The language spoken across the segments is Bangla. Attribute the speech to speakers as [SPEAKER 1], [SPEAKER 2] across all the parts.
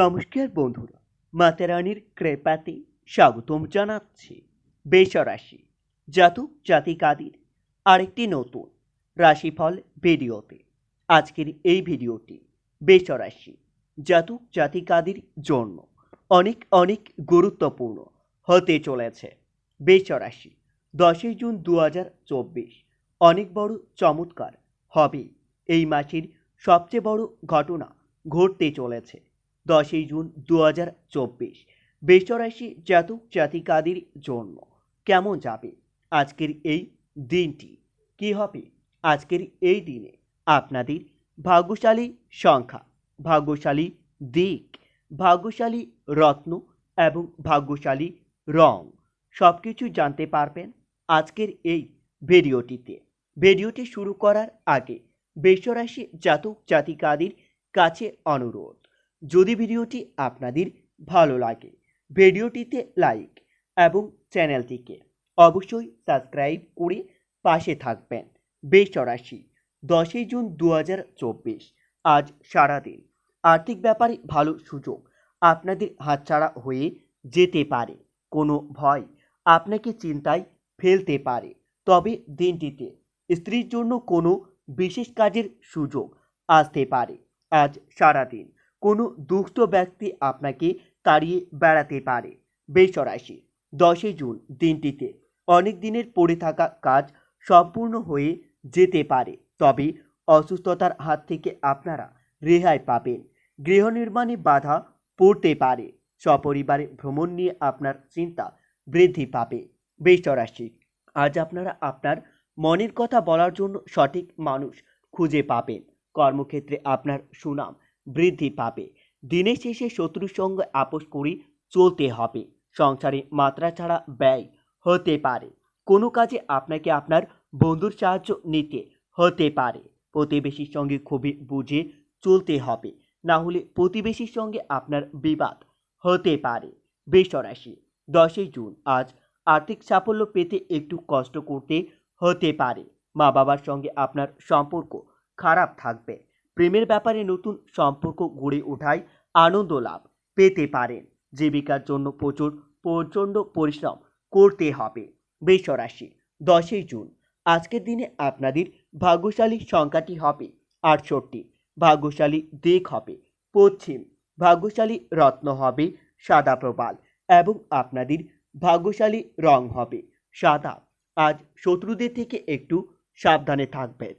[SPEAKER 1] নমস্কার বন্ধুরা মাতারানির কৃপাতে স্বাগতম জানাচ্ছি বেসরাশি জাতক জাতিকাদের আরেকটি নতুন রাশিফল ভিডিওতে। আজকের এই ভিডিওটি বেসরাশি জাতক জাতিকাদের জন্য অনেক অনেক গুরুত্বপূর্ণ হতে চলেছে। বেসরাশি দশই জুন দু হাজার চব্বিশ অনেক বড় চমৎকার হবে। এই মাসের সবচেয়ে বড় ঘটনা ঘটতে চলেছে। দশই জুন দু হাজার চব্বিশ। বেসরাশি জাতক জাতিকাদের জন্য কেমন যাবে আজকের এই দিনটি? কি হবে আজকের এই দিনে? আপনাদের ভাগ্যশালী সংখ্যা, ভাগ্যশালী দিক, ভাগ্যশালী রত্ন এবং ভাগ্যশালী রং সব কিছু জানতে পারবেন আজকের এই ভিডিওটিতে। ভিডিওটি শুরু করার আগে বেসরাশি জাতক জাতিকাদের কাছে অনুরোধ যদি ভিডিওটি আপনাদের ভালো লাগে, ভিডিওটিতে লাইক এবং চ্যানেলটিকে অবশ্যই সাবস্ক্রাইব করে পাশে থাকবেন। বেসরাশি দশই জুন দু হাজার চব্বিশ, আজ সারাদিন। আর্থিক ব্যাপারে ভালো সুযোগ আপনাদের হাতছাড়া হয়ে যেতে পারে, কোনো ভয় আপনাকে চিন্তায় ফেলতে পারে। তবে দিনটিতে স্ত্রীর জন্য কোনো বিশেষ কাজের সুযোগ আসতে পারে, আজ সারাদিন। কোনো দুস্থ ব্যক্তি আপনাকে তাড়িয়ে বেড়াতে পারে। বেসরাশি দশই জুন দিনটিতে অনেক দিনের পড়ে থাকা কাজ সম্পূর্ণ হয়ে যেতে পারে, তবে অসুস্থতার হাত থেকে আপনারা রেহাই পাবেন। গৃহ নির্মাণে বাধা পড়তে পারে। সপরিবারে ভ্রমণ নিয়ে আপনার চিন্তা বৃদ্ধি পাবে। বেসরাশি আজ আপনারা আপনার মনের কথা বলার জন্য সঠিক মানুষ খুঁজে পাবেন। কর্মক্ষেত্রে আপনার সুনাম বৃদ্ধি পাবে। দিনের শেষে শত্রুর সঙ্গে আপোষ করে চলতে হবে। সংসারে মাত্রা ছাড়া ব্যয় হতে পারে। কোনো কাজে আপনাকে আপনার বন্ধুর সাহায্য নিতে হতে পারে। প্রতিবেশীর সঙ্গে খুবই বুঝে চলতে হবে। না হলে প্রতিবেশীর সঙ্গে আপনার বিবাদ হতে পারে। বেসরাশি দশই জুন, আজ আর্থিক সাফল্য পেতে একটু কষ্ট করতে হতে পারে। মা বাবার সঙ্গে আপনার সম্পর্ক খারাপ থাকবে। প্রেমের ব্যাপারে নতুন সম্পর্ক গড়ে ওঠায় আনন্দ লাভ পেতে পারেন। জীবিকার জন্য প্রচুর প্রচণ্ড পরিশ্রম করতে হবে। বেসরাশি দশই জুন। আজকের দিনে আপনাদের ভাগ্যশালী সংখ্যাটি হবে আটষট্টি। ভাগ্যশালী দিক হবে পশ্চিম। ভাগ্যশালী রত্ন হবে সাদা প্রবাল এবং আপনাদের ভাগ্যশালী রং হবে সাদা। আজ শত্রুদের থেকে একটু সাবধানে থাকবেন।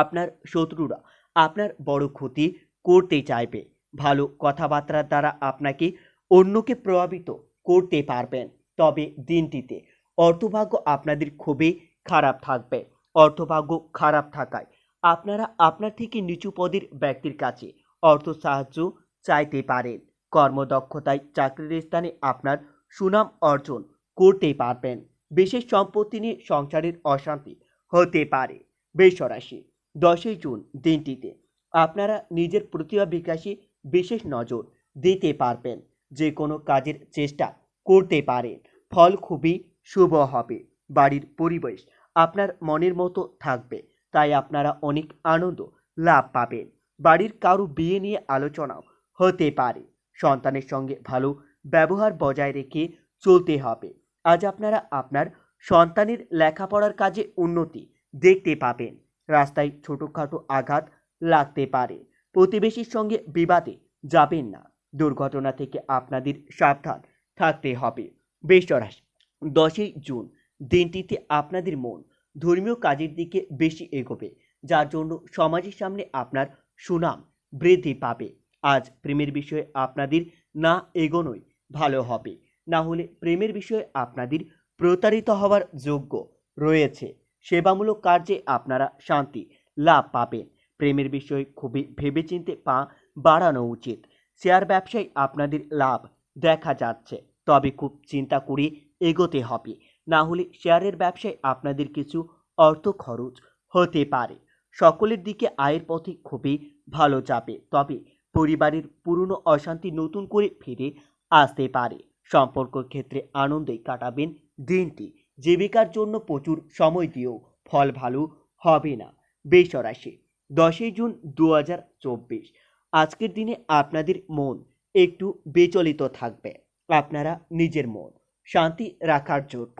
[SPEAKER 1] আপনার শত্রুরা আপনার বড় ক্ষতি করতে চাইবে। ভালো কথাবার্তার দ্বারা আপনাকে অন্যকে প্রভাবিত করতে পারবেন। তবে দিনটিতে অর্থভাগ্য আপনাদের খুবই খারাপ থাকবে। অর্থভাগ্য খারাপ থাকায় আপনারা আপনার থেকে নিচু পদের ব্যক্তির কাছে অর্থ সাহায্য চাইতে পারেন। কর্মদক্ষতায় চাকরির স্থানে আপনার সুনাম অর্জন করতে পারবেন। বিশেষ সম্পত্তি নিয়ে সংসারের অশান্তি হতে পারে। বেসরাশি দশই জুন দিনটিতে আপনারা নিজের প্রতিভা বিকাশে বিশেষ নজর দিতে পারবেন। যে কোনো কাজের চেষ্টা করতে পারেন। ফল খুবই শুভ হবে। বাড়ির পরিবেশ আপনার মনের মতো থাকবে। তাই আপনারা অনেক আনন্দ লাভ পাবেন। বাড়ির কারও বিয়ে নিয়ে আলোচনাও হতে পারে। সন্তানের সঙ্গে ভালো ব্যবহার বজায় রেখে চলতে হবে। আজ আপনারা আপনার সন্তানের লেখাপড়ার কাজে উন্নতি দেখতে পাবেন। রাস্তায় ছোটোখাটো আঘাত লাগতে পারে। প্রতিবেশীর সঙ্গে বিবাদে যাবেন না। দুর্ঘটনা থেকে আপনাদের সাবধান থাকতে হবে। বেসরাস দশই জুন। দিনটিতে আপনাদের মন ধর্মীয় কাজের দিকে বেশি এগোবে, যার জন্য সমাজের সামনে আপনার সুনাম বৃদ্ধি পাবে। আজ প্রেমের বিষয়ে আপনাদের না এগোনোই ভালো হবে। না হলে প্রেমের বিষয়ে আপনাদের প্রতারিত হওয়ার যোগ্য রয়েছে। সেবামূলক কার্যে আপনারা শান্তি লাভ পাবেন। প্রেমের বিষয়ে খুবই ভেবেচিন্তে পা বাড়ানো উচিত। শেয়ার ব্যবসায় আপনাদের লাভ দেখা যাচ্ছে। তবে খুব চিন্তা করে এগোতে হবে। না হলে শেয়ারের ব্যবসায় আপনাদের কিছু অর্থ খরচ হতে পারে। সকলের দিকে আয়ের পথে খুবই ভালো যাবে। তবে পরিবারের পুরনো অশান্তি নতুন করে ফিরে আসতে পারে। সম্পর্ক ক্ষেত্রে আনন্দে কাটাবেন দিনটি। জীবিকার জন্য প্রচুর সময় দিয়েও ফল ভালো হবে না। বেসরাশি দশই জুন দু হাজার চব্বিশ। আজকের দিনে আপনাদের মন একটু বিচলিত থাকবে। আপনারা নিজের মন শান্তি রাখার জন্য।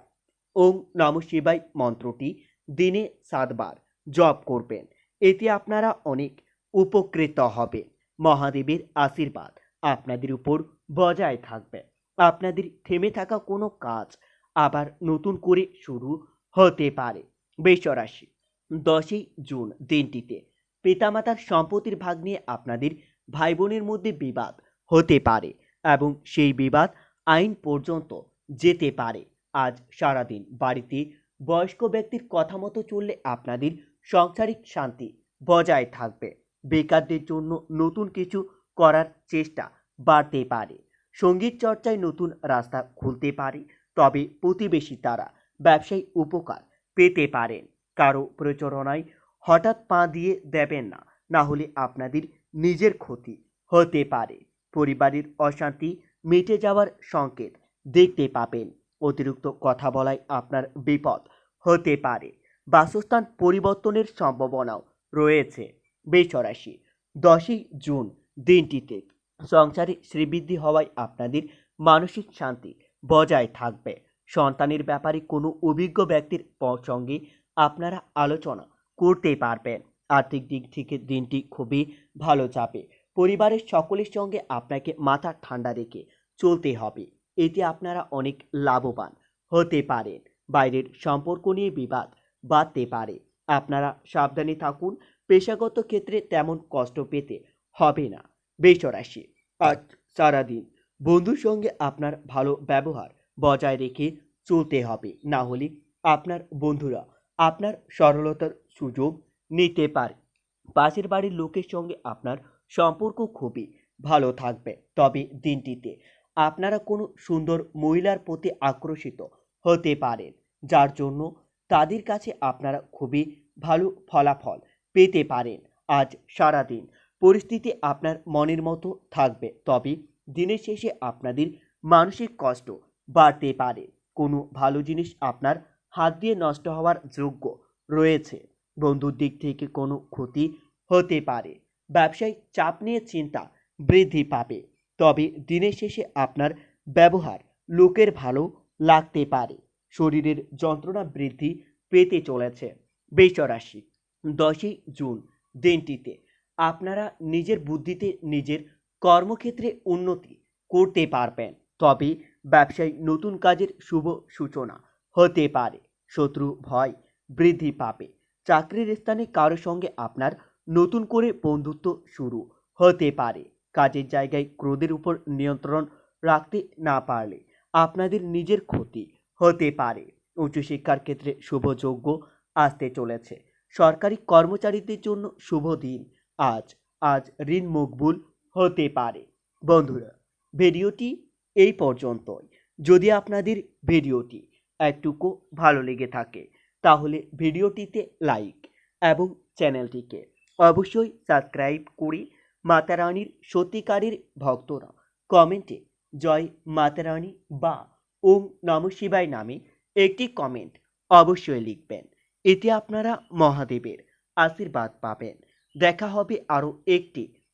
[SPEAKER 1] ওম নম শিবাই মন্ত্রটি দিনে সাতবার জপ করবেন। এতে আপনারা অনেক উপকৃত হবেন। মহাদেবের আশীর্বাদ আপনাদের উপর বজায় থাকবে। আপনাদের থেমে থাকা কোনো কাজ আবার নতুন করে শুরু হতে পারে। বেশরাশি দশই জুন দিনটিতে পিতামাতার সম্পত্তির ভাগ নিয়ে আপনাদের ভাই বোনের মধ্যে বিবাদ হতে পারে এবং সেই বিবাদ আইন পর্যন্ত যেতে পারে। আজ সারাদিন বাড়িতে বয়স্ক ব্যক্তির কথা মতো চললে আপনাদের সংসারিক শান্তি বজায় থাকবে। বেকারদের জন্য নতুন কিছু করার চেষ্টা বাড়তে পারে। সংগীত চর্চায় নতুন রাস্তা খুলতে পারে। তবে প্রতিবেশী তারা ব্যবসায়ী উপকার পেতে পারেন। কারও প্রচারণায় হঠাৎ পা দিয়ে দেবেন না না হলে আপনাদের নিজের ক্ষতি হতে পারে। পরিবারের অশান্তি মিটে যাওয়ার সংকেত দেখতে পাবেন। অতিরিক্ত কথা বলায় আপনার বিপদ হতে পারে। বাসস্থান পরিবর্তনের সম্ভাবনাও রয়েছে। বেচরাশি, দশই জুন দিনটিতে সংসারে শ্রীবৃদ্ধি হওয়ায় আপনাদের মানসিক শান্তি বজায় থাকবে। সন্তানের ব্যাপারে কোনো অভিজ্ঞ ব্যক্তির সঙ্গে আপনারা আলোচনা করতে পারবেন। আর্থিক দিক থেকে দিনটি খুবই ভালো যাবে। পরিবারের সকলের সঙ্গে আপনাকে মাথা ঠান্ডা রেখে চলতে হবে। এতে আপনারা অনেক লাভবান হতে পারেন। বাইরের সম্পর্ক নিয়ে বিবাদ বাড়তে পারে। আপনারা সাবধানে থাকুন। পেশাগত ক্ষেত্রে তেমন কষ্ট পেতে হবে না। বেসরাশি আজ সারাদিন বন্ধুর সঙ্গে আপনার ভালো ব্যবহার বজায় রেখে চলতে হবে। না হলে আপনার বন্ধুরা আপনার সরলতার সুযোগ নিতে পারে। পাশের বাড়ির লোকের সঙ্গে আপনার সম্পর্ক খুবই ভালো থাকবে। তবে দিনটিতে আপনারা কোনো সুন্দর মহিলার প্রতি আকর্ষিত হতে পারেন, যার জন্য তাদের কাছে আপনারা খুবই ভালো ফলাফল পেতে পারেন। আজ সারাদিন পরিস্থিতি আপনার মনের মতো থাকবে। তবে দিনের শেষে আপনাদের মানসিক কষ্ট বাড়তে পারে। কোনো ভালো জিনিস আপনার হাত দিয়ে নষ্ট হওয়ার যোগ্য রয়েছে। বন্ধুর দিক থেকে কোনো ক্ষতি হতে পারে। ব্যবসায়িক চাপ নিয়ে চিন্তা বৃদ্ধি পাবে। তবে দিনের শেষে আপনার ব্যবহার লোকের ভালো লাগতে পারে। শরীরের যন্ত্রণা বৃদ্ধি পেতে চলেছে। বেসরাশি দশই জুন দিনটিতে। আপনারা নিজের বুদ্ধিতে নিজের কর্মক্ষেত্রে উন্নতি করতে পারবেন। তবে ব্যবসায় নতুন কাজের শুভ সূচনা হতে পারে। শত্রু ভয় বৃদ্ধি পাবে। চাকরির স্থানে কারও সঙ্গে আপনার নতুন করে বন্ধুত্ব শুরু হতে পারে। কাজের জায়গায় ক্রোধের উপর নিয়ন্ত্রণ রাখতে না পারলে আপনাদের নিজের ক্ষতি হতে পারে। উচ্চশিক্ষার ক্ষেত্রে শুভযোগ্য আসতে চলেছে। সরকারি কর্মচারীদের জন্য শুভ দিন। আজ আজ ঋণ মকবুল হতে পারে। বন্ধুরা, ভিডিওটি এই পর্যন্তই। যদি আপনাদের ভিডিওটি একটুকু ভালো লেগে থাকে, তাহলে ভিডিওটিতে লাইক এবং চ্যানেলটিকে অবশ্যই সাবস্ক্রাইব করে মাতারানীর সত্যিকারের ভক্তরা কমেন্টে জয় মাতারানী বা ওম নম শিবায় নামে একটি কমেন্ট অবশ্যই লিখবেন। এতে আপনারা মহাদেবের আশীর্বাদ পাবেন। দেখা হবে আরও একটি